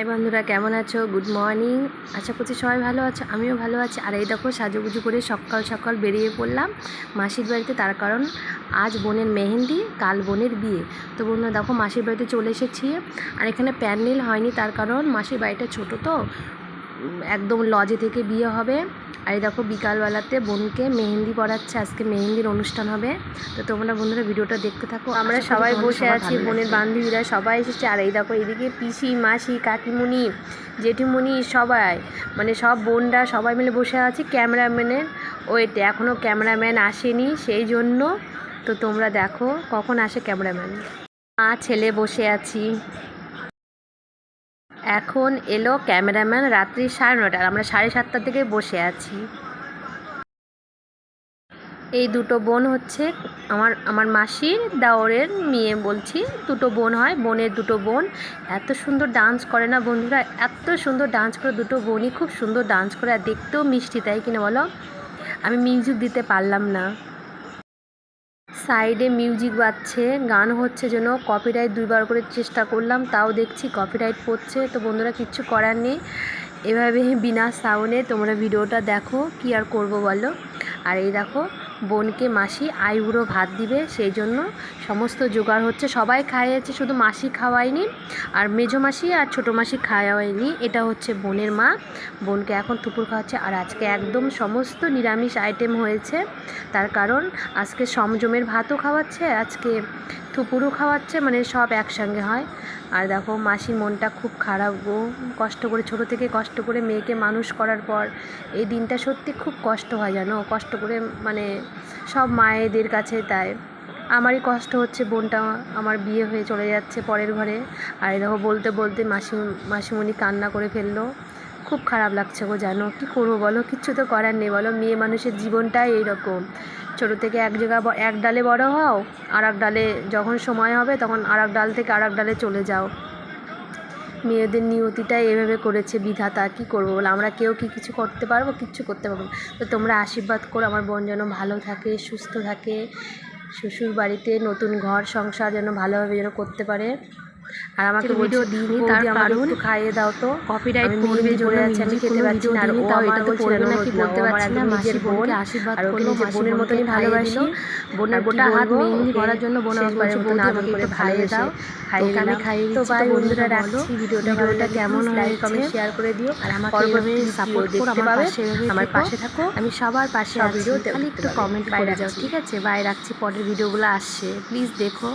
High বন্ধুরা, কেমন আছো? গুড মর্নিং আশা করছি সবাই ভালো আছো, আমিও ভালো আছি। আর এই দেখো, সাজুগুজু করে সকাল সকাল বেরিয়ে পড়লাম মাসির বাড়িতে। তার কারণ, আজ বোনের মেহেন্দি, কাল বোনের বিয়ে। তো বন্ধুরা, দেখো, মাসির বাড়িতে চলে এসেছি। আর এখানে প্যান্ডেল হয়নি, তার কারণ মাসির বাড়িটা ছোট তো। একদম লজে থেকে বিয়ে হবে। আর এই দেখো বিকালবেলাতে বোনকে মেহেন্দি পড়াচ্ছে আজকে মেহেন্দির অনুষ্ঠান হবে। তো তোমরা বন্ধুরা ভিডিওটা দেখতে থাকো। আমরা সবাই বসে আছি বোনের বান্ধবীরা সবাই এসেছে। আর এই দেখো এদিকে পিসি মাসি কাকিমুনি জেঠিমুনি সবাই। মানে সব বোনরা সবাই মিলে বসে আছি ক্যামেরাম্যানের ওয়েটে। এখনও ক্যামেরাম্যান আসেনি সেই জন্য। তো তোমরা দেখো কখন আসে ক্যামেরাম্যান। মা ছেলে বসে আছি। এখন এলো ক্যামেরাম্যান রাত্রি সাড়ে নটার আমরা সাড়ে সাতটা থেকে বসে আছি। এই দুটো বোন হচ্ছে আমার আমার মাসির দাওরের মেয়ে বলছি, দুটো বোন হয়, বোনের দুটো বোন। এত সুন্দর ডান্স করে না বন্ধুরা, এত সুন্দর ডান্স করে দুটো বোনই, খুব সুন্দর ডান্স করে, আর দেখতেও মিষ্টি, তাই কিনা বলো? আমি মিউজিক দিতে পারলাম না। সাইডে মিউজিক বাজছে, গান হচ্ছে যেন কপিরাইট দুইবার করে চেষ্টা করলাম, তাও দেখছি কপিরাইট পড়ছে। তো বন্ধুরা, কিচ্ছু করার নেই। এভাবে বিনা সাউনে তোমরা ভিডিওটা দেখো, কি আর করব বলো? আর এই দেখো বোনকে মাসি আইবুড়ো ভাত দিবে, সেই জন্য সমস্ত জোগাড় হচ্ছে। সবাই খাইয়েছে, শুধু মাসি খাওয়ায়নি, আর মেজো মাসি আর ছোটো মাসি খাওয়ায়নি। এটা হচ্ছে বোনের মা। বোনকে এখন থুপুর খাওয়াচ্ছে, আর আজকে একদম সমস্ত নিরামিষ আইটেম হয়েছে। তার কারণ, আজকে সমজমের ভাতও খাওয়াচ্ছে, আজকে থুপুরও খাওয়াচ্ছে মানে সব একসঙ্গে হয়। আর দেখো, মাসির মনটা খুব খারাপ গো। কষ্ট করে, ছোট থেকে কষ্ট করে মেয়েকে মানুষ করার পর এই দিনটা সত্যি খুব কষ্ট হয়, জানো? কষ্ট করে মানে সব মায়েদের কাছে তাই। আমারই কষ্ট হচ্ছে, বোনটা আমার বিয়ে হয়ে চলে যাচ্ছে পরের ঘরে। আর দেখো, বলতে বলতে মাসি মাসিমণি কান্না করে ফেলল। খুব খারাপ লাগছে গো জানো। কী করব বলো? কিচ্ছু তো করার নেই বলো। মেয়ে মানুষের জীবনটাই এইরকম। ছোটো থেকে এক জায়গা এক ডালে বড় হও আর এক ডালে যখন সময় হবে তখন আর এক ডাল থেকে আর এক ডালে চলে যাও। মেয়েদের নিয়তিটাই এভাবে করেছে বিধাতা। কি করব বলে? আমরা কেউ কি কিছু করতে পারব? কিচ্ছু করতে পারব তো তোমরা আশীর্বাদ করো, আমার বোন যেন ভালো থাকে, সুস্থ থাকে। শ্বশুর বাড়িতে নতুন ঘর সংসার যেন ভালোভাবে যেন করতে পারে। আর আমাকে ভিডিও দিইনি তার কারণ খাইয়ে দাও তো। কপিরাইট পড়বে জন্য আছে আমি খেতে পারছি না আর ও এটা তো পড়বে না কি বলতে পারছি না মাসির বোনকে আশীর্বাদ আর ওকে নিজের বোনের মতনই ভালোবাসি। বোনের গোটা হাত মেহেন্দি করার জন্য বোন আমাকে বোন আমাকে একটু খাইয়ে দাও। খাইয়ে আমি খাইয়ে তো তো বন্ধুরা রাখছি ভিডিওটা ভিডিওটা কেমন লাইক কমেন্ট শেয়ার করে দিও। আর আমাকে পরবর্তী সাপোর্ট করো করো, আমার আমার পাশে আমার থেকো। আমি সবার পাশে ভিডিও খালি দেখতে একটু কমেন্ট করে যাও ঠিক আছে? বাই রাখছি পরের ভিডিওগুলো আসছে প্লিজ দেখো